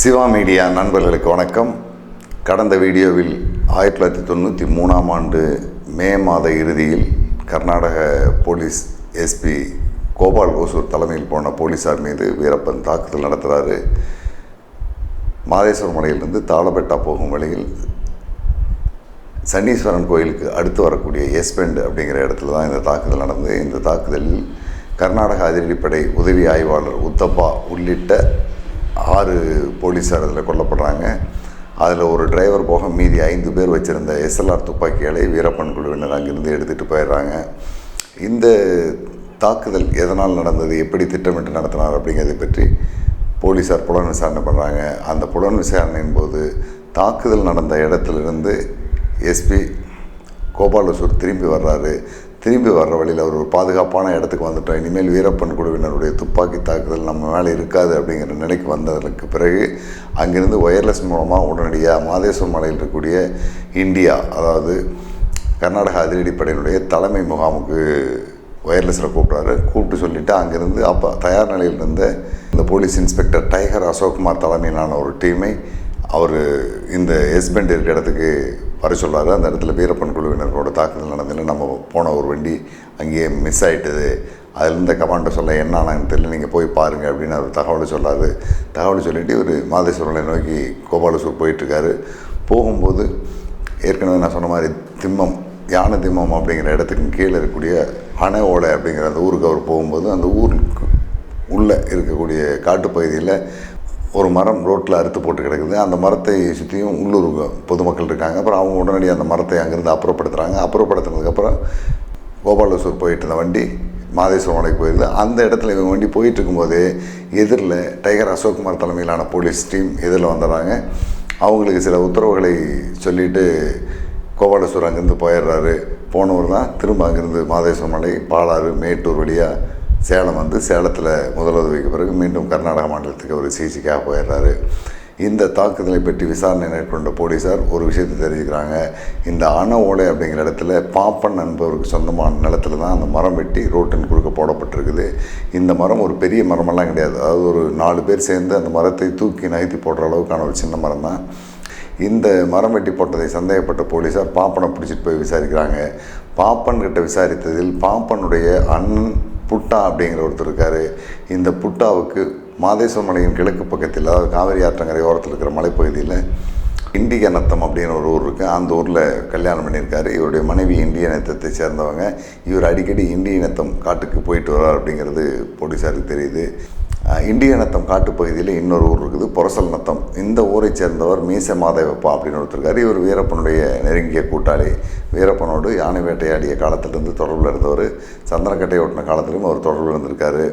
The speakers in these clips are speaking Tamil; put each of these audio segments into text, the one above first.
சிவா மீடியா நண்பர்களுக்கு வணக்கம். கடந்த வீடியோவில் ஆயிரத்தி தொள்ளாயிரத்தி தொண்ணூற்றி மூணாம் ஆண்டு மே மாத இறுதியில் கர்நாடக போலீஸ் எஸ்பி கோபால் ஓசூர் தலைமையில் போன போலீஸார் மீது வீரப்பன் தாக்குதல் நடத்துகிறாரு மாதேஸ்வரம் மலையிலிருந்து தாளபெட்டா போகும் வழியில் சன்னீஸ்வரன் கோயிலுக்கு அடுத்து வரக்கூடிய எஸ்பெண்ட் அப்படிங்கிற இடத்துல தான் இந்த தாக்குதல் நடந்தது. இந்த தாக்குதலில் கர்நாடக அதிரடிப்படை உதவி ஆய்வாளர் உத்தப்பா உள்ளிட்ட ஆறு போலீஸார் அதில் கொல்லப்படுறாங்க. அதில் ஒரு டிரைவர் போக மீதி ஐந்து பேர் வச்சுருந்த எஸ்எல்ஆர் துப்பாக்கிகளை வீரப்பன் குழுவினர் அங்கிருந்து எடுத்துகிட்டு போயிடுறாங்க. இந்த தாக்குதல் எதனால் நடந்தது எப்படி திட்டமிட்டு நடத்தினார் அப்படிங்கிறத பற்றி போலீஸார் புலன் விசாரணை பண்ணுறாங்க அந்த புலன் விசாரணையின் போது தாக்குதல் நடந்த இடத்துலேருந்து எஸ்பி கோபாலசூர் திரும்பி வர்றாரு. திரும்பி வர்ற வழியில் அவர் ஒரு பாதுகாப்பான இடத்துக்கு வந்துட்டோம் இனிமேல் வீரப்பன் குழுவினருடைய துப்பாக்கி தாக்குதல் நம்ம மேலே இருக்காது அப்படிங்கிற நிலைக்கு வந்ததற்கு பிறகு அங்கிருந்து ஒயர்லெஸ் மூலமாக உடனடியாக மாதேஸ்வரம் மலையில் இருக்கக்கூடிய இந்தியா அதாவது கர்நாடக அதிரடிப்படையினுடைய தலைமை முகாமுக்கு ஒயர்லெஸில் கூப்பிட்றாரு. கூப்பிட்டு சொல்லிவிட்டு அங்கேருந்து அப்போ தயார் நிலையில் இருந்த இந்த போலீஸ் இன்ஸ்பெக்டர் டைகர் அசோக்குமார் தலைமையிலான ஒரு டீமை அவர் இந்த எஸ்பெண்ட் இருக்கிற இடத்துக்கு வர சொல்கிறாரு அந்த இடத்துல வீரப்பன் குழுவினரோட தாக்குதல் நடந்ததில் நம்ம போன ஒரு வண்டி அங்கேயே மிஸ் ஆகிட்டது அதில் இருந்த சொல்ல என்ன ஆனான்னு தெரியல. நீங்கள் போய் பாருங்கள் அப்படின்னு அவர் தகவலை சொல்லாது தகவலை சொல்லிவிட்டு ஒரு மாதேஸ்வரனை நோக்கி கோபாலசூர் போயிட்டுருக்காரு. போகும்போது ஏற்கனவே நான் சொன்ன மாதிரி திம்மம் யானை திம்மம் அப்படிங்கிற இடத்துக்கு கீழே இருக்கக்கூடிய அணை ஓலை அப்படிங்கிற அந்த ஊருக்கு அவர் போகும்போது அந்த ஊருக்கு உள்ளே இருக்கக்கூடிய காட்டுப்பகுதியில் ஒரு மரம் ரோட்டில் அறுத்து போட்டு கிடக்குது. அந்த மரத்தை சுற்றியும் உள்ளூர் பொதுமக்கள் இருக்காங்க. அப்புறம் அவங்க உடனடியாக அந்த மரத்தை அங்கேருந்து அப்புறப்படுத்துகிறாங்க அப்புறப்படுத்தினதுக்கப்புறம் கோபாலசூர் போயிட்டு இருந்த வண்டி மாதேஸ்வரம் மலைக்கு போயிருது. அந்த இடத்துல இவங்க வண்டி போயிட்டு இருக்கும்போது எதிரில் டைகர் அசோக்குமார் தலைமையிலான போலீஸ் டீம் எதிரில் வந்துடுறாங்க. அவங்களுக்கு சில உத்தரவுகளை சொல்லிவிட்டு கோபாலசூர் அங்கேருந்து போயிடுறாரு. போனவர் தான் திரும்ப அங்கேருந்து மாதேஸ்வரம் மலை பாலாறு மேட்டூர் வழியாக சேலம் வந்து சேலத்தில் முதலுதவிக்கு பிறகு மீண்டும் கர்நாடக மாநிலத்துக்கு ஒரு சிகிச்சைக்காக போயிடுறாரு. இந்த தாக்குதலை பற்றி விசாரணை மேற்கொண்ட போலீஸார் ஒரு விஷயத்தை தெரிஞ்சுக்கிறாங்க. இந்த அண ஓலை அப்படிங்கிற இடத்துல பாப்பன் என்பவருக்கு சொந்தமான நிலத்தில் தான் அந்த மரம் வெட்டி ரோட்டின் குறுக்க போடப்பட்டிருக்குது. இந்த மரம் ஒரு பெரிய மரமெல்லாம் கிடையாது. அதாவது ஒரு நாலு பேர் சேர்ந்து அந்த மரத்தை தூக்கி நகர்த்தி போடுற அளவுக்கான ஒரு சின்ன மரம் தான். இந்த மரம் வெட்டி போட்டதை சந்தேகப்பட்ட போலீஸார் பாப்பனை பிடிச்சிட்டு போய் விசாரிக்கிறாங்க. பாப்பன் கிட்ட விசாரித்ததில் பாப்பனுடைய அண்ணன் புட்டா அப்படிங்கிற ஒருத்தர் இருக்கார். இந்த புட்டாவுக்கு மாதேஸ்வர மலையின் கிழக்கு பக்கத்தில் அதாவது காவிரி ஆற்றங்கரை ஓரத்தில் இருக்கிற மலைப்பகுதியில் இண்டிக நத்தம் அப்படின்னு ஒரு ஊர் இருக்குது அந்த ஊரில் கல்யாணம் பண்ணியிருக்காரு. இவருடைய மனைவி இந்திய நத்தத்தை சேர்ந்தவங்க. இவர் அடிக்கடி இந்திய நத்தம் காட்டுக்கு போயிட்டு வர்றார் அப்படிங்கிறது போலீஸாருக்கு தெரியுது. இந்திய நத்தம் காட்டுப்பகுதியில் இன்னொரு ஊர் இருக்குது பொரசல் நத்தம் இந்த ஊரை சேர்ந்தவர் மீச மாதேவப்பா அப்படின்னு ஒருத்தருக்கார். இவர் வீரப்பனுடைய நெருங்கிய கூட்டாளி. வீரப்பனோடு யானை வேட்டையாடிய காலத்திலிருந்து தொடர்பில் இருந்தவர் சந்திரக்கட்டை ஓட்டின காலத்திலும் அவர் தொடர்பில் இருந்திருக்காரு.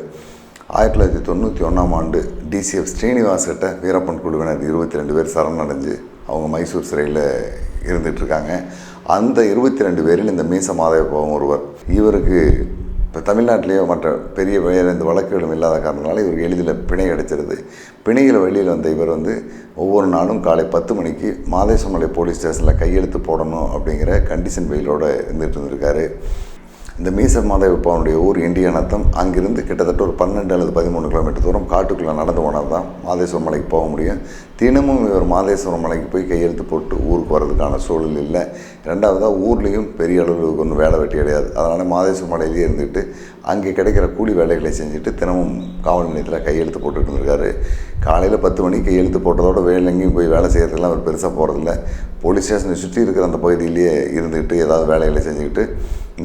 ஆயிரத்தி தொள்ளாயிரத்தி தொண்ணூற்றி ஒன்றாம் ஆண்டு டிசிஎஃப் ஸ்ரீனிவாஸ் கிட்ட வீரப்பன் குழுவினர் இருபத்தி ரெண்டு பேர் சரணடைஞ்சு அவங்க மைசூர் சிறையில் இருந்துகிட்ருக்காங்க அந்த இருபத்தி ரெண்டு பேரில் இந்த மீச மாதேவப்பாவும் ஒருவர். இவருக்கு இப்போ தமிழ்நாட்டிலேயோ மற்ற பெரிய வேறு எந்த வழக்குகளும் இல்லாத காரணத்தினால இவருக்கு எளிதில் பிணை கிடைச்சிருது. பிணையில் வெளியில் வந்த இவர் வந்து ஒவ்வொரு நாளும் காலை பத்து மணிக்கு மாதேசமலை போலீஸ் ஸ்டேஷனில் கையெழுத்து போடணும் அப்படிங்கிற கண்டிஷன் வெயிலோடு இருந்துகிட்டு இருந்திருக்காரு. இந்த மீச மாதேவப்பாவுடைய ஊர் இந்திய அங்கிருந்து கிட்டத்தட்ட ஒரு பன்னெண்டு அல்லது பதிமூணு கிலோமீட்டர் தூரம் காட்டுக்குள்ளே நடந்து போனால் தான் மாதேஸ்வரம் மலைக்கு போக முடியும். தினமும் இவர் மாதேஸ்வரம் மலைக்கு போய் கையெழுத்து போட்டு ஊருக்கு வர்றதுக்கான சூழல் இல்லை. ரெண்டாவதாக ஊர்லேயும் பெரிய அளவுக்கு ஒன்றும் வேலை வெட்டி கிடையாது. அதனால் மாதேஸ்வரம் மலையிலேயே இருந்துட்டு அங்கே கிடைக்கிற கூலி வேலைகளை செஞ்சுட்டு தினமும் காவல் நிலையத்தில் கையெழுத்து போட்டுட்டு இருந்திருக்காரு. காலையில் பத்து மணிக்கு கையெழுத்து போட்டதோட வேலை எங்கேயும் போய் வேலை செய்கிறதுலாம் அவர் பெருசாக போகிறதில்ல போலீஸ் ஸ்டேஷனை சுற்றி இருக்கிற அந்த பகுதியிலேயே இருந்துக்கிட்டு ஏதாவது வேலைகளை செஞ்சுக்கிட்டு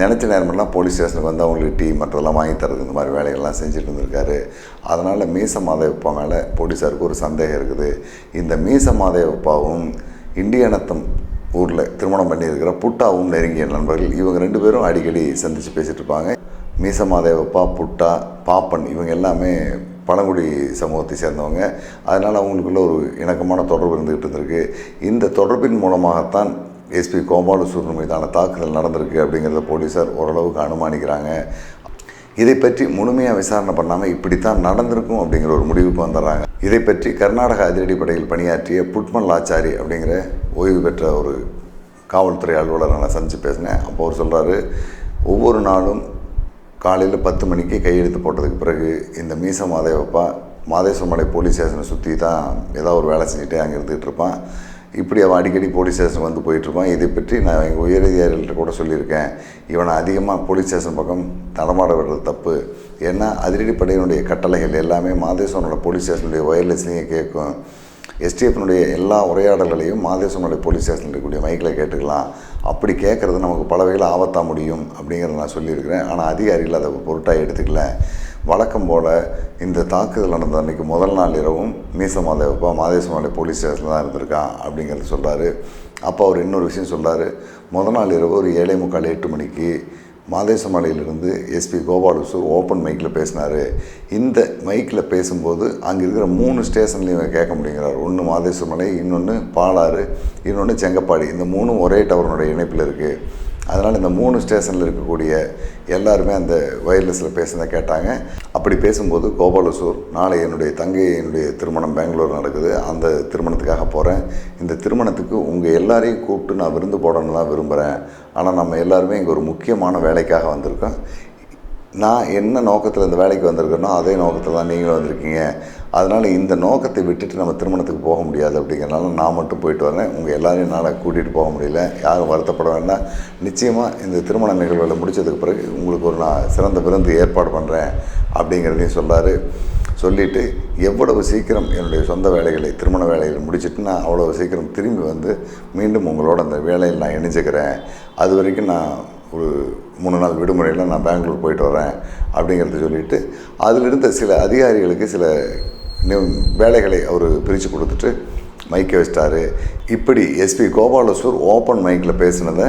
நினச்ச நேரமெல்லாம் போலீஸ் ஸ்டேஷனுக்கு வந்து அவங்களுக்கு டீ மற்றதெல்லாம் வாங்கி தரது இந்த மாதிரி வேலைகள்லாம் செஞ்சுட்டு இருந்திருக்காரு. அதனால் மீச மாதேவப்பா மேலே போலீஸாருக்கு ஒரு சந்தேகம் இருக்குது. இந்த மீச மாதேவப்பாவும் இந்தியனத்தம் ஊரில் திருமணம் பண்ணியிருக்கிற புட்டாவும் நெருங்கிய நண்பர்கள் இவங்க ரெண்டு பேரும் அடிக்கடி சந்தித்து பேசிகிட்டு இருப்பாங்க. மீச மாதேவப்பா புட்டா பாப்பன் இவங்க எல்லாமே பழங்குடி சமூகத்தை சேர்ந்தவங்க. அதனால் அவங்களுக்குள்ள ஒரு இணக்கமான தொடர்பு இருந்துகிட்டு இருந்திருக்கு. இந்த தொடர்பின் மூலமாகத்தான் எஸ்பி கோபாலசூரன் மீதான தாக்குதல் நடந்திருக்கு அப்படிங்கிறத போலீஸார் ஓரளவுக்கு அனுமானிக்கிறாங்க. இதை பற்றி முழுமையாக விசாரணை பண்ணாமல் இப்படித்தான் நடந்திருக்கும் அப்படிங்கிற ஒரு முடிவுக்கு வந்துடுறாங்க. இதை பற்றி கர்நாடக அதிரடிப்படையில் பணியாற்றிய புட்மல் ஆச்சாரி அப்படிங்கிற ஓய்வு பெற்ற ஒரு காவல்துறை அலுவலரை நான் சந்தித்து பேசினேன். அப்போ அவர் சொல்கிறாரு ஒவ்வொரு நாளும் காலையில் பத்து மணிக்கு கையெழுத்து போட்டதுக்கு பிறகு இந்த மீச மாதேவப்பா மாதேஸ்வரமலை போலீஸ் ஸ்டேஷனை சுற்றி தான் ஏதோ ஒரு வேலை செஞ்சுட்டே அங்கே இருந்துகிட்டு இருப்பான். இப்படி அவன் அடிக்கடி போலீஸ் ஸ்டேஷன் வந்து போயிட்டுருப்பான். இதை பற்றி நான் எங்கள் உயரதிகாரிகள்கிட்ட கூட சொல்லியிருக்கேன். இவனை அதிகமாக போலீஸ் ஸ்டேஷன் பக்கம் தடமாட விடுறது தப்பு. ஏன்னா அதிரடிப்படையினுடைய கட்டளைகள் எல்லாமே மாதேஸ்வரனோட போலீஸ் ஸ்டேஷனுடைய ஒயர்லெஸ்லேயும் கேட்கும். எஸ்டிஎஃப்னுடைய எல்லா உரையாடல்களையும் மாதேஸ்வரனுடைய போலீஸ் ஸ்டேஷனில் இருக்கக்கூடிய மைக்கில் கேட்டுக்கலாம். அப்படி கேட்குறது நமக்கு பல வகையில் ஆபத்தாக முடியும் அப்படிங்கிறத நான் சொல்லியிருக்கிறேன். ஆனால் அதிகாரிகள் அதை பொருட்டாக எடுத்துக்கல. வழக்கம் போல் இந்த தாக்குதல் நடந்த அன்றைக்கி முதல் நாள் இரவும் மீச மாதேவப்பா மாதேஸ்வரமலை போலீஸ் ஸ்டேஷனில் தான் இருந்திருக்கான் அப்படிங்கிறத சொல்கிறாரு அப்போ அவர் இன்னொரு விஷயம் சொல்கிறாரு முதல் நாள் இரவு ஒரு ஏழை முக்கால் எட்டு மணிக்கு மாதேசமலையிலிருந்து எஸ்பி கோபாலசூர் ஓப்பன் மைக்கில் பேசினார். இந்த மைக்கில் பேசும்போது அங்கே இருக்கிற மூணு ஸ்டேஷன்லையும் கேட்க முடியுங்கிறார். ஒன்று மாதேசமலை இன்னொன்று பாலாறு இன்னொன்று செங்கப்பாடி. இந்த மூணும் ஒரே டவரனுடைய இணைப்பில் இருக்குது அதனால் இந்த மூணு ஸ்டேஷனில் இருக்கக்கூடிய எல்லாருமே அந்த ஒயர்லெஸில் பேசுனதை கேட்டாங்க. அப்படி பேசும்போது கோபாலசூர் நாளை என்னுடைய தங்கையினுடைய திருமணம் பெங்களூர் நடக்குது. அந்த திருமணத்துக்காக போகிறேன் இந்த திருமணத்துக்கு உங்கள் எல்லாரையும் கூப்பிட்டு நான் விருந்து போடணும்னு தான் விரும்புகிறேன் ஆனால் நம்ம எல்லாருமே இங்கே ஒரு முக்கியமான வேலைக்காக வந்திருக்கோம். நான் என்ன நோக்கத்தில் இந்த வேலைக்கு வந்திருக்கேனோ அதே நோக்கத்தில் தான் நீங்களும் வந்திருக்கீங்க. அதனால் இந்த நோக்கத்தை விட்டுட்டு நம்ம திருமணத்துக்கு போக முடியாது அப்படிங்கிறனால நான் மட்டும் போயிட்டு வரேன். உங்கள் எல்லாரையும் என்னால் கூட்டிகிட்டு போக முடியல. யாரும் வருத்தப்பட வேண்டாம். நிச்சயமாக இந்த திருமண நிகழ்வுகளை முடித்ததுக்கு பிறகு உங்களுக்கு ஒரு நான் சிறந்த விருந்து ஏற்பாடு பண்ணுறேன் அப்படிங்கிறதையும் சொல்கிறார் சொல்லிவிட்டு எவ்வளவு சீக்கிரம் என்னுடைய சொந்த வேலைகளை திருமண வேலைகளை முடிச்சுட்டு நான் அவ்வளோ சீக்கிரம் திரும்பி வந்து மீண்டும் உங்களோட அந்த வேலையில் நான் இணைஞ்சுக்கிறேன். அது வரைக்கும் நான் ஒரு மூணு நாள் விடுமுறையில் நான் பெங்களூர் போயிட்டு வரேன் அப்படிங்கிறத சொல்லிவிட்டு அதில் இருந்த சில அதிகாரிகளுக்கு சில வேலைகளை அவர் பிரித்து கொடுத்துட்டு மைக்கை வச்சிட்டாரு. இப்படி எஸ்பி கோபாலசூர் ஓப்பன் மைக்கில் பேசினதை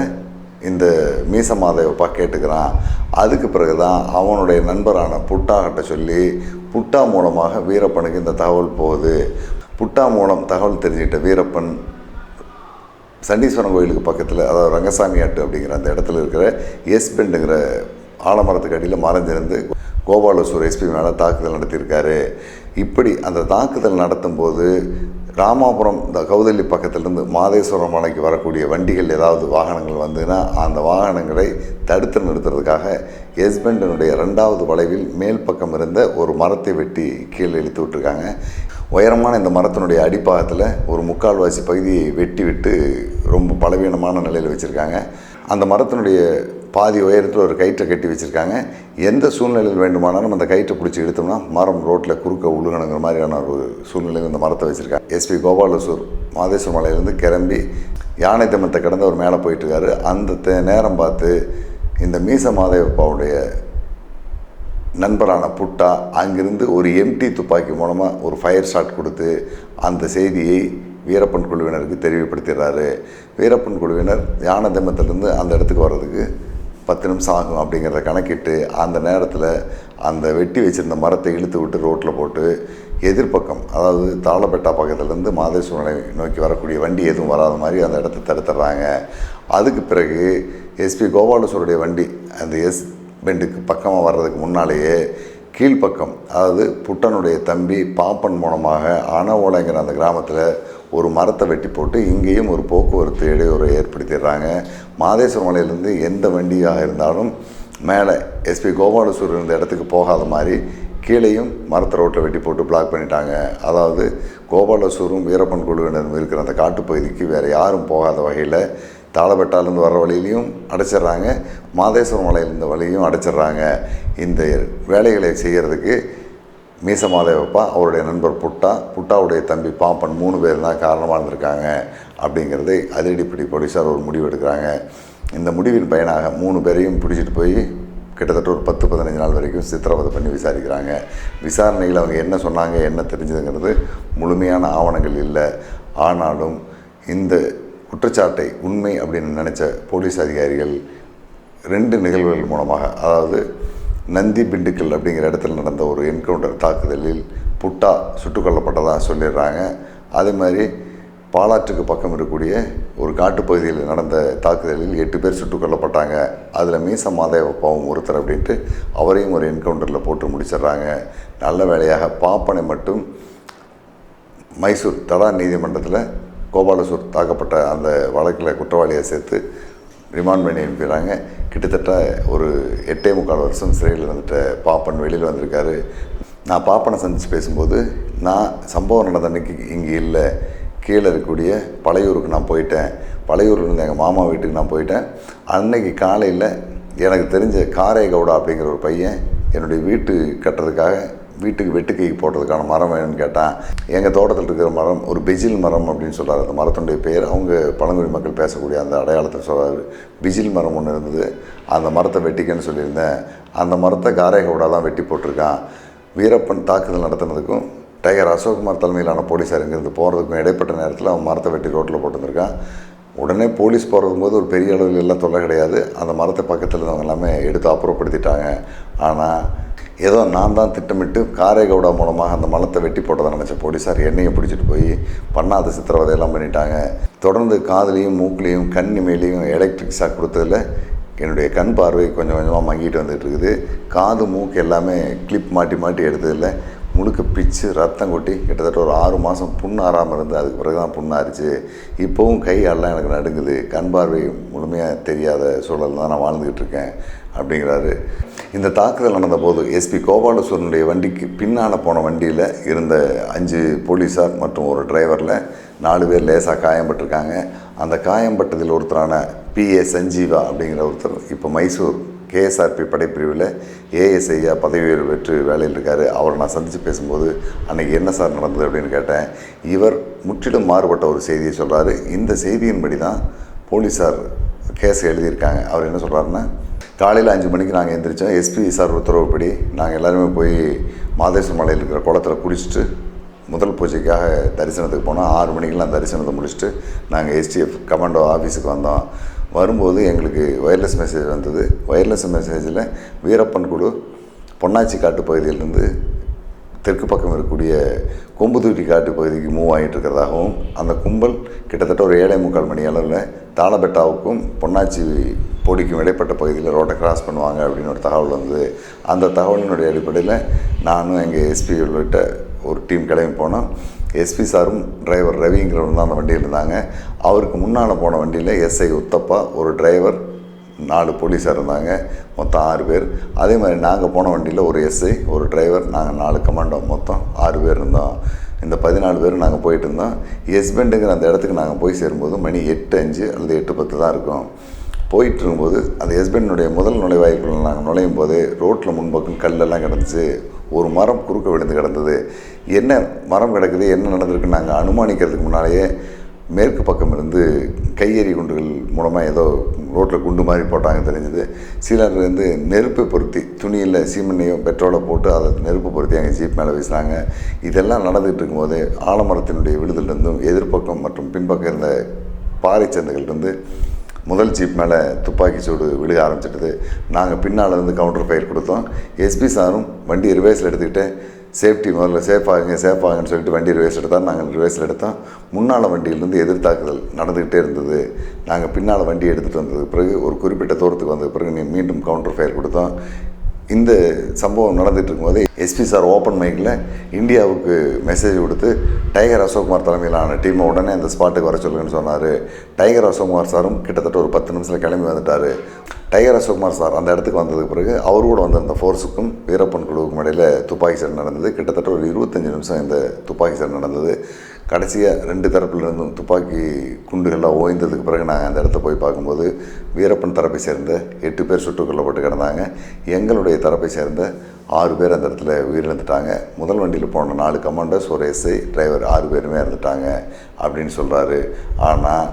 இந்த மீச மாதேவப்பா கேட்டுக்கிறான். அதுக்கு பிறகு தான் அவனுடைய நண்பரான புட்டாகிட்ட சொல்லி புட்டா மூலமாக வீரப்பனுக்கு இந்த தகவல் போகுது. புட்டா மூலம் தகவல் தெரிஞ்சுக்கிட்ட வீரப்பன் சண்டீஸ்வரன் கோயிலுக்கு பக்கத்தில் அதாவது ரங்கசாமி ஆட்டு அப்படிங்கிற அந்த இடத்துல இருக்கிற எஸ் பெண்டுங்கிற ஆலமரத்துக்கு அடியில் மறைஞ்சிருந்து கோபாலசூர் எஸ்பி மேலே தாக்குதல் நடத்தியிருக்காரு. இப்படி அந்த தாக்குதல் நடத்தும்போது ராமாபுரம் இந்த கௌதல்லி பக்கத்துலேருந்து மாதேஸ்வரம் மலைக்கு வரக்கூடிய வண்டிகள் ஏதாவது வாகனங்கள் வந்ததுன்னா அந்த வாகனங்களை தடுத்து நிறுத்துறதுக்காக ஹஸ்பண்டனுடைய ரெண்டாவது வளைவில் மேல் பக்கம் இருந்த ஒரு மரத்தை வெட்டி கீழே இழுத்து விட்டுருக்காங்க. உயரமான இந்த மரத்தினுடைய அடிப்பாகத்தில் ஒரு முக்கால்வாசி பகுதியை வெட்டி விட்டு ரொம்ப பலவீனமான நிலையில் வச்சுருக்காங்க. அந்த மரத்தினுடைய பாதி உயரத்தில் ஒரு கயிற்றை கட்டி வச்சுருக்காங்க. எந்த சூழ்நிலையில் வேண்டுமானாலும் அந்த கயிற்றை பிடிச்சி இழுத்தோம்னா மரம் ரோட்டில் குறுக்க உழுகணுங்கிற மாதிரியான ஒரு சூழ்நிலையில் இந்த மரத்தை வச்சுருக்காங்க. எஸ்பி கோபாலசூர் மாதேஸ்வர மலையிலேருந்து கிளம்பி யானை தமத்தை கடந்து அவர் மேலே போயிட்டுருக்காரு. அந்த நேரம் பார்த்து இந்த மீச மாதேவப்பாவுடைய நண்பரான புட்டா அங்கிருந்து ஒரு எம்டி துப்பாக்கி மூலமாக ஒரு ஃபயர் ஷாட் கொடுத்து அந்த செய்தியை வீரப்பன் குழுவினருக்கு தெரியப்படுத்திடுறாரு வீரப்பன் குழுவினர் யானை தமத்திலிருந்து அந்த இடத்துக்கு வர்றதுக்கு பத்து நிமிஷம் ஆகும் அப்படிங்கிறத கணக்கிட்டு அந்த நேரத்தில் அந்த வெட்டி வச்சிருந்த மரத்தை இழுத்து விட்டு ரோட்டில் போட்டு எதிர்ப்பக்கம் அதாவது தாளப்பேட்டா பக்கத்துலேருந்து மாதேஸ்வரனை நோக்கி வரக்கூடிய வண்டி எதுவும் வராத மாதிரி அந்த இடத்த தடுத்துடுறாங்க. அதுக்கு பிறகு எஸ்பி கோபாலசூருடைய வண்டி அந்த எஸ் பெண்டுக்கு பக்கமாக வர்றதுக்கு முன்னாலேயே கீழ்ப்பக்கம் அதாவது புட்டனுடைய தம்பி பாப்பன் மூலமாக அணவோலைங்கிற அந்த கிராமத்தில் ஒரு மரத்தை வெட்டி போட்டு இங்கேயும் ஒரு போக்குவரத்து இடையூறை ஏற்படுத்திடுறாங்க. மாதேஸ்வரம் மலையிலேருந்து எந்த வண்டியாக இருந்தாலும் மேலே எஸ்பி கோபாலசூர் இருந்த இடத்துக்கு போகாத மாதிரி கீழேயும் மரத்தை ரோட்டில் வெட்டி போட்டு பிளாக் பண்ணிட்டாங்க. அதாவது கோபாலசூரும் வீரப்பன் குழுவினரும் இருக்கிற அந்த காட்டுப்பகுதிக்கு வேறு யாரும் போகாத வகையில் தாளபெட்டாலேருந்து வர்ற வழியிலையும் அடைச்சிடுறாங்க. மாதேஸ்வரம் மலையிலேருந்து வழியும் அடைச்சிடுறாங்க. இந்த வேலைகளை செய்கிறதுக்கு மீச மாதேவப்பா அவருடைய நண்பர் புட்டா புட்டாவுடைய தம்பி பாப்பன் மூணு பேர் தான் காரணமாக இருந்திருக்காங்க அப்படிங்கிறதை அதிரடிப்படி போலீஸார் ஒரு முடிவு எடுக்கிறாங்க. இந்த முடிவின் பயனாக மூணு பேரையும் பிடிச்சிட்டு போய் கிட்டத்தட்ட ஒரு பத்து பதினஞ்சு நாள் வரைக்கும் சித்திரவதை பண்ணி விசாரிக்கிறாங்க. விசாரணையில் அவங்க என்ன சொன்னாங்க என்ன தெரிஞ்சதுங்கிறது முழுமையான ஆவணங்கள் இல்லை. ஆனாலும் இந்த குற்றச்சாட்டை உண்மை அப்படின்னு நினச்ச போலீஸ் அதிகாரிகள் ரெண்டு நிகழ்வுகள் மூலமாக அதாவது நந்தி பிண்டுக்கல் அப்படிங்கிற இடத்துல நடந்த ஒரு என்கவுண்டர் தாக்குதலில் புட்டா சுட்டுக் கொல்லப்பட்டதாக சொல்லிடுறாங்க. அதே மாதிரி பாலாற்றுக்கு பக்கம் இருக்கக்கூடிய ஒரு காட்டுப்பகுதியில் நடந்த தாக்குதலில் எட்டு பேர் சுட்டுக் கொல்லப்பட்டாங்க அதில் மீச மாதேவப்பாவும் ஒருத்தர் அப்படின்ட்டு அவரையும் ஒரு என்கவுண்டரில் போட்டு முடிச்சிடுறாங்க. நல்ல வேலையாக பாப்பனை மட்டும் மைசூர் தடா நீதிமன்றத்தில் கோபாலசூர் தாக்கப்பட்ட அந்த வழக்கில் குற்றவாளியை சேர்த்து ரிமாண்ட் பண்ணி அனுப்பிடுறாங்க. கிட்டத்தட்ட ஒரு எட்டே முக்கால் வருஷம் சிறையில் இருந்துட்ட பாப்பன் வெளியில் வந்திருக்காரு. நான் பாப்பனை சந்தித்து பேசும்போது நான் சம்பவம் நடந்த அன்னைக்கு இங்கே இல்லை. கீழே இருக்கக்கூடிய பழையூருக்கு நான் போயிட்டேன். பழையூரில் இருந்து எங்கள் மாமா வீட்டுக்கு நான் போயிட்டேன். அன்னைக்கு காலையில் எனக்கு தெரிஞ்ச காரை கவுடா அப்படிங்கிற ஒரு பையன் என்னுடைய வீட்டு கட்டுறதுக்காக வீட்டுக்கு வெட்டுக்கைக்கு போடுறதுக்கான மரம் வேணும்னு கேட்டான் எங்கள் தோட்டத்தில் இருக்கிற மரம் ஒரு பெஜில் மரம் அப்படின்னு சொல்கிறார் அந்த மரத்துடைய பேர் அவங்க பழங்குடி மக்கள் பேசக்கூடிய அந்த அடையாளத்தை சொல்கிறார் பிஜில் மரம் ஒன்று இருந்தது. அந்த மரத்தை வெட்டிக்கன்னு சொல்லியிருந்தேன். அந்த மரத்தை காரைகவுடா தான் வெட்டி போட்டிருக்கான். வீரப்பன் தாக்குதல் நடத்தினதுக்கும் டைகர் அசோக்குமார் தலைமையிலான போலீஸார் இங்கேருந்து போகிறதுக்கும் இடைப்பட்ட நேரத்தில் அவன் மரத்தை வெட்டி ரோட்டில் போட்டுருந்துருக்கான். உடனே போலீஸ் போகிறது போது ஒரு பெரிய அளவில் எல்லாம் தொல்லை கிடையாது. அந்த மரத்தை பக்கத்தில் இருந்தவங்க எல்லாமே எடுத்து அப்புறப்படுத்திட்டாங்க. ஆனால் ஏதோ நான் தான் திட்டமிட்டு காரைகவுடா மூலமாக அந்த மலத்தை வெட்டி போட்டதை நினச்ச போலீஸார் என்னையை பிடிச்சிட்டு போய் பண்ணாத சித்திரவதையெல்லாம் பண்ணிட்டாங்க. தொடர்ந்து காதுலேயும் மூக்குலேயும் கண் இமையிலையும் எலக்ட்ரிக் ஷாக் கொடுத்ததில் என்னுடைய கண் பார்வை கொஞ்சம் கொஞ்சமாக மங்கிட்டு வந்துட்டு இருக்குது. காது மூக்கு எல்லாமே கிளிப் மாட்டி மாட்டி எடுத்ததில்ல. முழுக்க பிச்சு ரத்தம் கொட்டி கிட்டத்தட்ட ஒரு ஆறு மாதம் புண்ணு ஆறாமல் இருந்து அதுக்கு பிறகு தான் புண்ணாரிச்சு இப்போவும் கை எல்லாம் எனக்கு நடுங்குது. கண் பார்வை முழுமையாக தெரியாத சூழல் தான் நான் வாழ்ந்துக்கிட்டு இருக்கேன். அப்படிங்கிறாரு. இந்த தாக்குதல் நடந்தபோது எஸ்பி கோபாலசூரனுடைய வண்டிக்கு பின்னால் போன வண்டியில் இருந்த அஞ்சு போலீஸார் மற்றும் ஒரு டிரைவரில் நாலு பேர் லேசாக காயம்பட்டிருக்காங்க. அந்த காயம்பட்டதில் ஒருத்தரான பி ஏ சஞ்சீவா அப்படிங்கிற ஒருத்தர் இப்போ மைசூர் கேஎஸ்ஆர்பி படைப்பிரிவில் ஏஎஸ்ஐயா பதவி உயர்வு பெற்று வேலையில் இருக்கார். அவரை நான் சந்தித்து பேசும்போது அன்றைக்கி என்ன சார் நடந்தது? அப்படின்னு கேட்டேன். இவர் முற்றிலும் மாறுபட்ட ஒரு செய்தியை சொல்கிறாரு இந்த செய்தியின்படி தான் போலீஸார் கேஸ் எழுதியிருக்காங்க. அவர் என்ன சொல்கிறாருன்னா காலையில் அஞ்சு மணிக்கு நாங்கள் எந்திரிச்சோம். எஸ்பி சார் உத்தரவுப்படி நாங்கள் எல்லாருமே போய் மாதேஸ்வர மலையில் இருக்கிற குளத்தில் குளிச்சுட்டு முதல் பூஜைக்காக தரிசனத்துக்கு போனோம். ஆறு மணிக்கெலாம் தரிசனத்தை முடிச்சுட்டு நாங்கள் எஸ்டிஎஃப் கமாண்டோ ஆஃபீஸுக்கு வந்தோம். வரும்போது எங்களுக்கு ஒயர்லெஸ் மெசேஜ் வந்தது. ஒயர்லெஸ் மெசேஜில் வீரப்பன் குழு பொன்னாச்சி காட்டு பகுதியிலிருந்து தெற்கு பக்கம் இருக்கக்கூடிய கொம்புதூட்டி காட்டு பகுதிக்கு மூவ் ஆகிட்டு இருக்கிறதாகவும் அந்த கும்பல் கிட்டத்தட்ட ஒரு ஏழை முக்கால் மணி அளவில் தாளபெட்டாவுக்கும் பொன்னாச்சி பொடிக்கும் இடைப்பட்ட பகுதியில் ரோட்டை கிராஸ் பண்ணுவாங்க அப்படின்னு ஒரு தகவல் வந்தது. அந்த தகவலினுடைய அடிப்படையில் நானும் எங்கள் எஸ்பி உள்ளிட்ட ஒரு டீம் கிளம்பி போனோம். எஸ்பி சாரும் டிரைவர் ரவிங்கிறவரும் தான் அந்த வண்டியில் இருந்தாங்க. அவருக்கு முன்னால் போன வண்டியில் எஸ்ஐ உத்தப்பா ஒரு டிரைவர் நாலு போலீஸார் இருந்தாங்க மொத்தம் ஆறு பேர். அதே மாதிரி நாங்கள் போன வண்டியில் ஒரு எஸ்ஐ ஒரு டிரைவர் நாங்கள் நாலு கமாண்டோ மொத்தம் ஆறு பேர் இருந்தோம். இந்த பதினாலு பேர் நாங்கள் போயிட்டு இருந்தோம். ஹஸ்பண்டுங்கிற அந்த இடத்துக்கு நாங்கள் போய் சேரும்போது மணி எட்டு அஞ்சு அல்லது எட்டு பத்து தான் இருக்கும். போயிட்டு இருக்கும்போது அந்த ஹஸ்பண்டினுடைய முதல் நுழைவாய்க்குள்ள நாங்கள் நுழையும் போது ரோட்டில் முன்பக்கம் கல்லெல்லாம் கிடந்துச்சு. ஒரு மரம் குறுக்க விழுந்து கிடந்தது. என்ன மரம் கிடக்குது என்ன நடந்திருக்குன்னு நாங்கள் அனுமானிக்கிறதுக்கு முன்னாலேயே மேற்கு பக்கம் இருந்து கையெறி குண்டுகள் மூலமாக ஏதோ ரோட்டில் குண்டு மாதிரி போட்டாங்க தெரிஞ்சது. சிலர் வந்து நெருப்பை பொருத்தி துணியில் சீமெண்ணையும் பெட்ரோலை போட்டு அதை நெருப்பு பொருத்தி எங்கள் ஜீப் மேலே வீசினாங்க. இதெல்லாம் நடந்துகிட்டு இருக்கும்போது ஆலமரத்தினுடைய விழுதிலிருந்தும் எதிர்ப்பக்கம் மற்றும் பின்பக்கம் இருந்த பாறை சந்துகள்லேருந்து முதல் ஜீப் மேலே துப்பாக்கி சூடு விழுக ஆரம்பிச்சிட்டது. நாங்கள் பின்னால் இருந்து கவுண்டர் ஃபயர் கொடுத்தோம். எஸ்பி சாரும் வண்டி ரிவேஸில் எடுத்துக்கிட்டு சேஃப்டி முதல்ல சேஃப் ஆகுங்க சேஃப் சொல்லிட்டு வண்டி ரிவேஸ் எடுத்தால் நாங்கள் ரிவேஸில் எடுத்தோம். முன்னால் வண்டியிலேருந்து எதிர்த்தாக்குதல் நடந்துக்கிட்டே இருந்தது. நாங்கள் பின்னால் வண்டி எடுத்துகிட்டு வந்ததுக்கு பிறகு ஒரு குறிப்பிட்ட தூரத்துக்கு வந்த பிறகு நீ மீண்டும் கவுண்டர் ஃபயர் கொடுத்தோம். இந்த சம்பவம் நடந்துட்டு இருக்கும்போது எஸ்பி சார் ஓப்பன் மைக்கில் இந்தியாவுக்கு மெசேஜ் கொடுத்து டைகர் அசோக்குமார் தலைமையிலான டீமை உடனே அந்த ஸ்பாட்டுக்கு வர சொல்லுங்கன்னு சொன்னார். டைகர் அசோக்குமார் சாரும் கிட்டத்தட்ட ஒரு பத்து நிமிஷத்தில் கிளம்பி வந்துட்டார். டைகர் அசோக்குமார் சார் அந்த இடத்துக்கு வந்ததுக்கு பிறகு அவர் கூட வந்திருந்த ஃபோர்ஸுக்கும் வீரப்பன் குழுவுக்கும் இடையில் துப்பாக்கி சண்டை நடந்தது. கிட்டத்தட்ட ஒரு இருபத்தஞ்சி நிமிஷம் இந்த துப்பாக்கி சண்டை நடந்தது. கடைசியாக ரெண்டு தரப்புலேருந்தும் துப்பாக்கி குண்டுகள்லாம் ஓய்ந்ததுக்கு பிறகு நாங்கள் அந்த இடத்த போய் பார்க்கும்போது வீரப்பன் தரப்பை சேர்ந்த எட்டு பேர் சுட்டுக் கொல்லப்பட்டு கிடந்தாங்க. எங்களுடைய தரப்பை சேர்ந்த ஆறு பேர் அந்த இடத்துல உயிரிழந்துட்டாங்க. முதல் வண்டியில் போன நாலு கமாண்டர்ஸ் ஒரு எஸ்ஐ டிரைவர் ஆறு பேருமே இறந்துட்டாங்க அப்படின்னு சொல்கிறாரு ஆனால்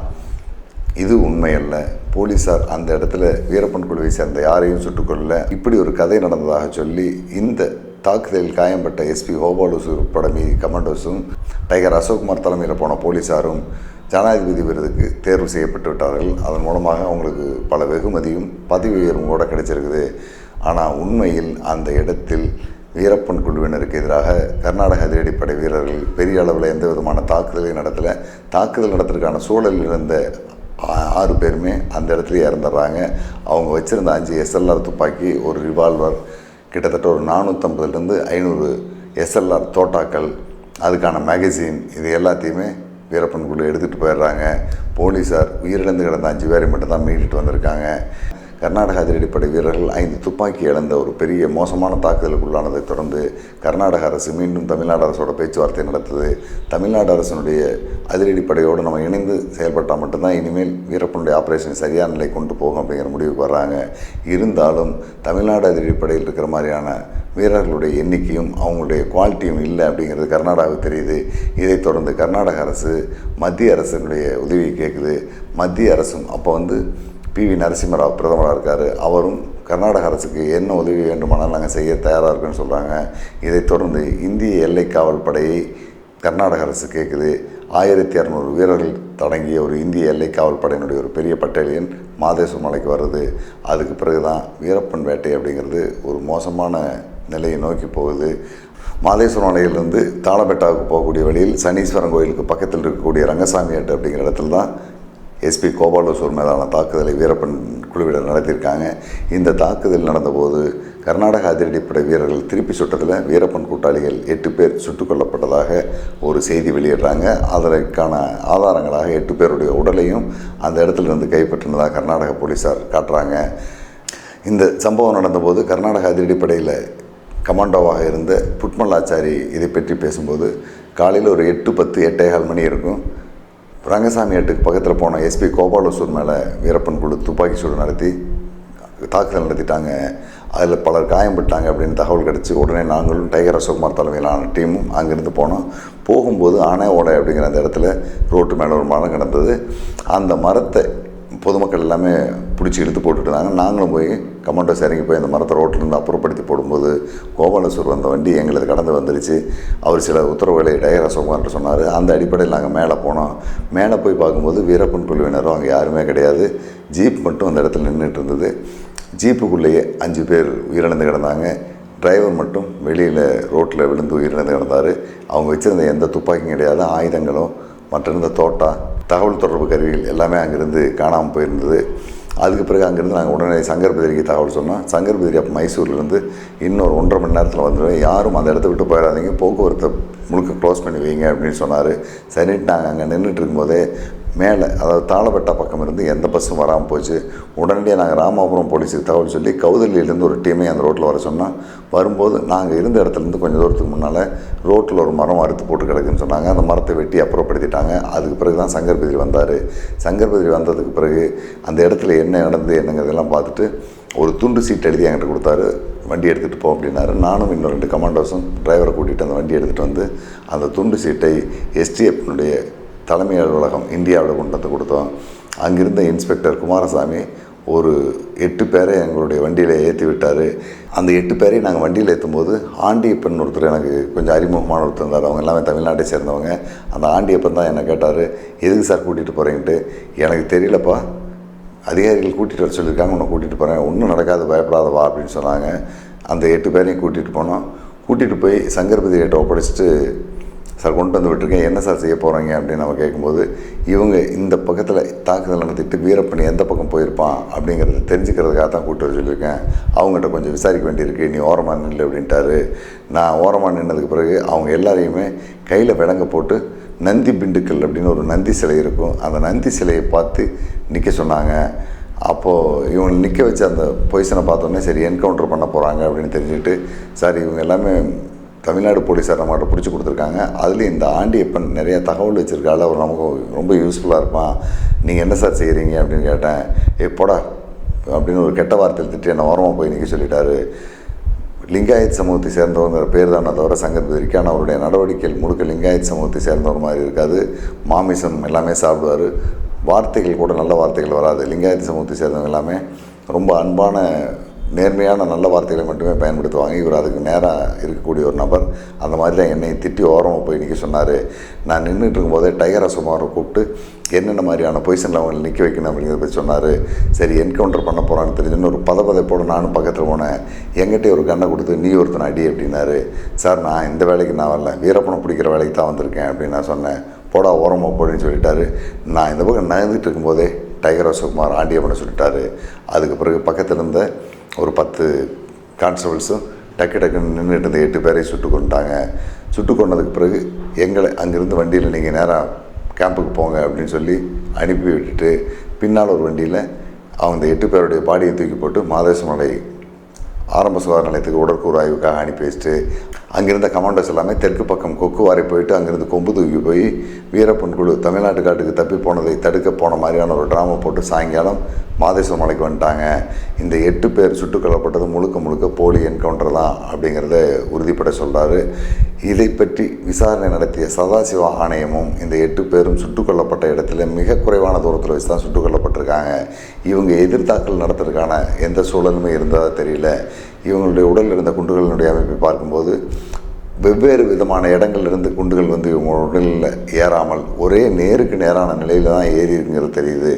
இது உண்மையல்ல. போலீஸார் அந்த இடத்துல வீரப்பன் குழுவை சேர்ந்த யாரையும் சுட்டுக்கொள்ள இப்படி ஒரு கதை நடந்ததாக சொல்லி இந்த தாக்குதலில் காயம்பட்ட எஸ்பி ஹோபாலுசு உட்பட மீதி கமாண்டோஸும் டைகர் அசோக்குமார் தலைமையில் போன போலீஸாரும் ஜனாதிபதி விருதுக்கு தேர்வு செய்யப்பட்டு விட்டார்கள். அதன் மூலமாக அவங்களுக்கு பல வெகுமதியும் பதவி உயர்வும் கூட கிடைச்சிருக்குது. ஆனால் உண்மையில் அந்த இடத்தில் வீரப்பன் குழுவினருக்கு எதிராக கர்நாடக அதிரடிப்படை வீரர்கள் பெரிய அளவில் எந்த விதமான தாக்குதலையும் நடத்தலை. தாக்குதல் நடத்துறதுக்கான சூழலில் இருந்த ஆறு பேருமே அந்த இடத்துல இறந்துடுறாங்க. அவங்க வச்சுருந்த அஞ்சு எஸ்எல்ஆர் துப்பாக்கி ஒரு ரிவால்வர் கிட்டத்தட்ட ஒரு நானூற்றம்பதுலேருந்து ஐநூறு எஸ்எல்ஆர் தோட்டாக்கள் அதுக்கான மேகசின் இது எல்லாத்தையுமே வீரப்பன் குழு எடுத்துகிட்டு போயிடுறாங்க. போலீஸார் உயிரிழந்து கிடந்த அஞ்சு பேரை மட்டும் தான் மீட்டுட்டு வந்திருக்காங்க. கர்நாடக அதிரடிப்படை வீரர்கள் ஐந்து துப்பாக்கி இழந்த ஒரு பெரிய மோசமான தாக்குதலுக்கு உள்ளானதை தொடர்ந்து கர்நாடக அரசு மீண்டும் தமிழ்நாடு அரசோட பேச்சுவார்த்தை நடத்துது. தமிழ்நாடு அரசினுடைய அதிரடிப்படையோடு நம்ம இணைந்து செயல்பட்டால் மட்டும்தான் இனிமேல் வீரப்பனுடைய ஆப்ரேஷன் சரியான நிலை கொண்டு போகும் அப்படிங்கிற முடிவுக்கு வர்றாங்க. இருந்தாலும் தமிழ்நாடு அதிரடிப்படையில் இருக்கிற மாதிரியான வீரர்களுடைய எண்ணிக்கையும் அவங்களுடைய குவாலிட்டியும் இல்லை அப்படிங்கிறது கர்நாடகாவுக்கு தெரியுது. இதைத் தொடர்ந்து கர்நாடக அரசு மத்திய அரசினுடைய உதவியை கேட்குது. மத்திய அரசும் அப்போ வந்து பி வி நரசிம்மராவ் பிரதமராக இருக்கார். அவரும் கர்நாடக அரசுக்கு என்ன உதவி வேண்டுமானால் நாங்கள் செய்ய தயாராக இருக்குன்னு சொல்கிறாங்க இதைத் தொடர்ந்து இந்திய எல்லை காவல் படையை கர்நாடக அரசு கேட்குது ஆயிரத்தி இரநூறு வீரர்கள் தொடங்கிய ஒரு இந்திய எல்லை காவல் படையினுடைய ஒரு பெரிய பட்டாலியன் மாதேஸ்வர் மலைக்கு வருது அதுக்கு பிறகு தான் வீரப்பன் வேட்டை அப்படிங்கிறது ஒரு மோசமான நிலையை நோக்கி போகுது. மாதேஸ்வரம் மலையிலிருந்து தாளபெட்டாவுக்கு போகக்கூடிய வழியில் சனீஸ்வரன் கோயிலுக்கு பக்கத்தில் இருக்கக்கூடிய ரங்கசாமி ஏட்டு அப்படிங்கிற இடத்துல தான் எஸ்பி கோபாலசூர் மேலான தாக்குதலை வீரப்பன் குழுவினர் நடத்தியிருக்காங்க. இந்த தாக்குதல் நடந்தபோது கர்நாடக அதிரடிப்படை வீரர்கள் திருப்பி சுட்டதில் வீரப்பன் கூட்டாளிகள் எட்டு பேர் சுட்டுக் கொல்லப்பட்டதாக ஒரு செய்தி வெளியிடுறாங்க. அதற்கான ஆதாரங்களாக எட்டு பேருடைய உடலையும் அந்த இடத்துல இருந்து கைப்பற்றினதாக கர்நாடக போலீஸார் காட்டுறாங்க. இந்த சம்பவம் நடந்தபோது கர்நாடக அதிரடிப்படையில் கமாண்டோவாக இருந்த புட்மலாச்சாரி இதை பற்றி பேசும்போது காலையில் ஒரு எட்டு பத்து எட்டேகால் மணி இருக்கும். ரங்கசாமி ஆட்டுக்கு பக்கத்தில் போன எஸ்பி கோபாலசூர் மேலே வீரப்பன் குழு துப்பாக்கி சூடு நடத்தி தாக்குதல் நடத்திட்டாங்க. அதில் பலர் காயம்பட்டாங்க அப்படின்னு தகவல் கிடச்சி உடனே நாங்களும் டைகர் அசோக்குமார் தலைமையிலான டீமும் அங்கேருந்து போனோம். போகும்போது ஆனை ஓடை அப்படிங்கிற அந்த இடத்துல ரோட்டு மேலே ஒரு மரம் கிடந்தது. அந்த மரத்தை பொதுமக்கள் எல்லாமே பிடிச்சி இழுத்து போட்டுட்டாங்க நாங்களும் போய் கமாண்டோஸ் இறங்கி போய் அந்த மரத்தை ரோட்டிலேருந்து அப்புறப்படுத்தி போடும்போது கோபாலசூர் வந்த வண்டி எங்களுக்கு கடந்து வந்துருச்சு. அவர் சில உத்தரவுகளை டைகர் அசோக்குமார்கிட்ட சொன்னார். அந்த அடிப்படையில் நாங்கள் மேலே போனோம். மேலே போய் பார்க்கும்போது வீரப்பன் குழுவினரும் அங்கே யாருமே கிடையாது. ஜீப் மட்டும் அந்த இடத்துல நின்றுட்டு இருந்தது. ஜீப்புக்குள்ளேயே அஞ்சு பேர் உயிரிழந்து கிடந்தாங்க. டிரைவர் மட்டும் வெளியில் ரோட்டில் விழுந்து உயிரிழந்து கிடந்தார். அவங்க வச்சுருந்த எந்த துப்பாக்கியும் கிடையாது. ஆயுதங்களும் மற்றிருந்த தோட்டா தகவல் தொடர்பு கருவிகள் எல்லாமே அங்கேருந்து காணாமல் போயிருந்தது. அதுக்கு பிறகு அங்கேருந்து நாங்கள் உடனே சங்கர் பதிரிக்கு தகவல் சொன்னோம். சங்கர் பதிரி அப்போ மைசூர்லேருந்து இன்னொரு ஒன்றரை மணி நேரத்தில் வந்துடுவேன் யாரும் அந்த இடத்த விட்டு போயிடாதீங்க. போக்குவரத்தை முழுக்க க்ளோஸ் பண்ணி வைங்க அப்படின்னு சொன்னார். சரின்ட்டு நாங்கள் அங்கே நின்றுட்டு இருக்கும்போதே மேலே அதாவது தாளப்பட்ட பக்கம் இருந்து எந்த பஸ்ஸும் வராமல் போச்சு. உடனடியாக நாங்கள் ராமாபுரம் போலீஸுக்கு தகவல் சொல்லி கௌதலியிலேருந்து ஒரு டீமை அந்த ரோட்டில் வர சொன்னால் வரும்போது நாங்கள் இருந்த இடத்துலேருந்து கொஞ்சம் தூரத்துக்கு முன்னால் ரோட்டில் ஒரு மரம் அறுத்து போட்டு கிடக்குன்னு சொன்னாங்க. அந்த மரத்தை வெட்டி அப்புறப்படுத்திட்டாங்க. அதுக்கு பிறகு தான் சங்கர் பதிரி வந்தார். சங்கர் பதிரி வந்ததுக்கு பிறகு அந்த இடத்துல என்ன நடந்தது என்னங்கிறதெல்லாம் பார்த்துட்டு ஒரு துண்டு சீட் எழுதி என்கிட்ட கொடுத்தாரு. வண்டி எடுத்துகிட்டு போ அப்படின்னாரு. நானும் இன்னும் ரெண்டு கமாண்டோஸும் டிரைவரை கூட்டிகிட்டு அந்த வண்டி எடுத்துகிட்டு வந்து அந்த துண்டு சீட்டை எஸ்டிஎஃப்னுடைய தலைமை அலுவலகம் இந்தியாவில் கொண்டு வந்து கொடுத்தோம். அங்கிருந்த இன்ஸ்பெக்டர் குமாரசாமி ஒரு எட்டு பேரை எங்களுடைய வண்டியில் ஏற்றி விட்டார். அந்த எட்டு பேரையும் நாங்கள் வண்டியில் ஏற்றும்போது ஆண்டியப்பன் ஒருத்தர் எனக்கு கொஞ்சம் அறிமுகமான ஒருத்தர் இருந்தார். அவங்க எல்லாமே தமிழ்நாட்டை சேர்ந்தவங்க. அந்த ஆண்டியப்பன் தான் என்னை கேட்டார் எதுக்கு சார் கூட்டிகிட்டு போகிறேன்ட்டு எனக்கு தெரியலப்பா. அதிகாரிகள் கூட்டிகிட்டு வர சொல்லியிருக்காங்க. உன்னை கூட்டிகிட்டு போகிறேன் ஒன்றும் நடக்காது. பயப்படாத வா அப்படின்னு சொன்னாங்க. அந்த எட்டு பேரையும் கூட்டிகிட்டு போனோம். கூட்டிகிட்டு போய் சங்கர்பதி கிட்ட ஒப்படைச்சிட்டு சார் கொண்டு வந்து விட்டுருக்கேன். என்ன சார் செய்ய போகிறீங்க அப்படின்னு நம்ம கேட்கும்போது இவங்க இந்த பக்கத்தில் தாக்குதல் நடத்திட்டு வீரப்பணி எந்த பக்கம் போயிருப்பான் அப்படிங்கிறத தெரிஞ்சுக்கிறதுக்காக தான் கூட்டு வர சொல்லியிருக்கேன். அவங்ககிட்ட கொஞ்சம் விசாரிக்க வேண்டியிருக்கு. நீ ஓரமாக நில்லு அப்படின்ட்டாரு. நான் ஓரமாக நின்னதுக்கு பிறகு அவங்க எல்லாரையுமே கையில் விலங்க போட்டு நந்தி பிண்டுக்கல் அப்படின்னு ஒரு நந்தி சிலை இருக்கும். அந்த நந்தி சிலையை பார்த்து நிற்க சொன்னாங்க. அப்போது இவங்களை நிற்க வச்சு அந்த பொய்சனை பார்த்தோன்னே சரி என்கவுண்டர் பண்ண போகிறாங்க அப்படின்னு தெரிஞ்சுக்கிட்டு சார் இவங்க எல்லாமே தமிழ்நாடு போலீஸார் நம்மகிட்ட பிடிச்சி கொடுத்துருக்காங்க. அதுலேயும் இந்த ஆண்டியப்பன் நிறைய தகவல் வச்சுருக்காள். அவர் நமக்கு ரொம்ப யூஸ்ஃபுல்லாக இருப்பான். நீங்கள் என்ன சார் செய்கிறீங்க அப்படின்னு கேட்டேன். ஏ போடா அப்படின்னு ஒரு கெட்ட வார்த்தையில் திட்டி என்னை ஓரமாக போய் நிற்க சொல்லிட்டாரு. லிங்காயத் சமூகத்தை சேர்ந்தவங்கிற பேர் தானே தவிர சங்கத்திற்கு ஆனால் அவருடைய நடவடிக்கைகள் முழுக்க லிங்காயத் சமூகத்தை சேர்ந்தவர் மாதிரி இருக்காது. மாமிசம் எல்லாமே சாப்பிடுவார். வார்த்தைகள் கூட நல்ல வார்த்தைகள் வராது. லிங்காயத் சமூகத்தை சேர்ந்தவங்க எல்லாமே ரொம்ப அன்பான நேர்மையான நல்ல வார்த்தைகளை மட்டுமே பயன்படுத்துவாங்க. இவர் அதுக்கு நேராக இருக்கக்கூடிய ஒரு நபர். அந்த மாதிரி தான் என்னை திட்டி ஓரமாக போய் நிற்க சொன்னார். நான் நின்றுட்டு இருக்கும்போதே டைகர் அசுமாரை கூப்பிட்டு என்னென்ன மாதிரியான பொசிஷனில் அவங்களை நிற்க வைக்கணும்? அப்படிங்கிறத பற்றி சொன்னார். சரி என்கவுண்டர் பண்ண போகிறான்னு தெரிஞ்சுன்னு ஒரு பதப்பதைப்போடு நானும் பக்கத்தில் போனேன். எங்கிட்டே ஒரு கண்ணை கொடுத்து நீ ஒருத்தன் அடி அப்படின்னாரு. சார் நான் இந்த வேலைக்கு நான் வரல. வீரப்பனை பிடிக்கிற வேலைக்கு தான் வந்திருக்கேன் அப்படின்னு நான் சொன்னேன். போடா ஓரமாக போடுன்னு சொல்லிட்டாரு. நான் இந்த பக்கம் நகர்ந்துட்டு இருக்கும்போதே டைகர் அசோக்குமார் ஆண்டியப்பனை சொல்லிட்டாரு. அதுக்கு பிறகு பக்கத்தில் இருந்த ஒரு பத்து கான்ஸ்டபிள்ஸும் டக்கு டக்குன்னு நின்றுட்டு இருந்த எட்டு பேரை சுட்டு கொண்டாங்க சுட்டு கொண்டதுக்கு பிறகு எங்களை அங்கேருந்து வண்டியில் நீங்கள் நேராக கேம்புக்கு போங்க அப்படின்னு சொல்லி அனுப்பி விட்டுட்டு பின்னால் ஒரு வண்டியில் அவங்க இந்த எட்டு பேருடைய பாடியை தூக்கி போட்டு மாதேசமலை ஆரம்ப சுகாதார நிலையத்துக்கு உடற்கூறு ஆய்வுக்காக அனுப்பி வச்சுட்டு அங்கிருந்த கமாண்டர்ஸ் எல்லாமே தெற்கு பக்கம் கொக்குவாரி போயிட்டு அங்கிருந்து கொம்பு தூக்கி போய் வீரப்பன் குழு தமிழ்நாட்டு காட்டுக்கு தப்பி போனதை தடுக்க போன மாதிரியான ஒரு ட்ராமா போட்டு சாயங்காலம் மாதேஸ்வரம் மலைக்கு வந்துட்டாங்க. இந்த எட்டு பேர் சுட்டுக் கொல்லப்பட்டது முழுக்க முழுக்க போலி என்கவுண்டர் தான் அப்படிங்கிறத உறுதிப்பட சொல்கிறாரு இதை பற்றி விசாரணை நடத்திய சதாசிவ ஆணையமும் இந்த எட்டு பேரும் சுட்டுக் கொல்லப்பட்ட இடத்துல மிக குறைவான தூரத்தில் வச்சு தான் சுட்டுக் கொல்லப்பட்டிருக்காங்க இவங்க எதிர்த்தாக்கல் நடத்துறதுக்கான எந்த சூழலுமே இருந்ததாக தெரியல. இவங்களுடைய உடலில் இருந்த குண்டுகளினுடைய அமைப்பை பார்க்கும்போது வெவ்வேறு விதமான இடங்கள்லேருந்து குண்டுகள் வந்து இவங்க உடலில் ஏறாமல் ஒரே நேருக்கு நேரான நிலையில் தான் ஏறி இருக்குங்கிறது தெரியுது.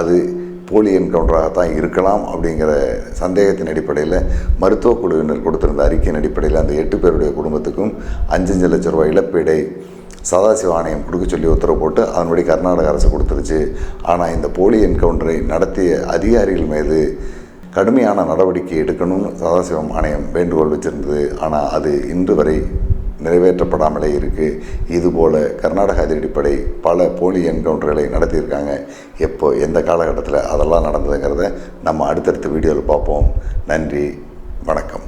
அது போலி என்கவுண்டராகத்தான் இருக்கலாம் அப்படிங்கிற சந்தேகத்தின் அடிப்படையில் மருத்துவக் குழுவினர் கொடுத்திருந்த அறிக்கையின் அடிப்படையில் அந்த எட்டு பேருடைய குடும்பத்துக்கும் அஞ்சஞ்சு லட்ச ரூபாய் இழப்பீடை சதாசிவ ஆணையம் கொடுக்க சொல்லி உத்தரவு போட்டு அதன்படி கர்நாடக அரசு கொடுத்துருச்சு. ஆனால் இந்த போலி என்கவுண்டரை நடத்திய அதிகாரிகள் மீது கடுமையான நடவடிக்கை எடுக்கணும்னு சதாசிவம் ஆணையம் வேண்டுகோள் வச்சிருந்தது. ஆனால் அது இன்று வரை நிறைவேற்றப்படாமலே இருக்குது இதுபோல் கர்நாடக அதிரடிப்படை பல போலி என்கவுண்டர்களை நடத்தியிருக்காங்க. எப்போ எந்த காலகட்டத்தில் அதெல்லாம் நடந்ததுங்கிறத நம்ம அடுத்தடுத்த வீடியோவில் பார்ப்போம். நன்றி வணக்கம்.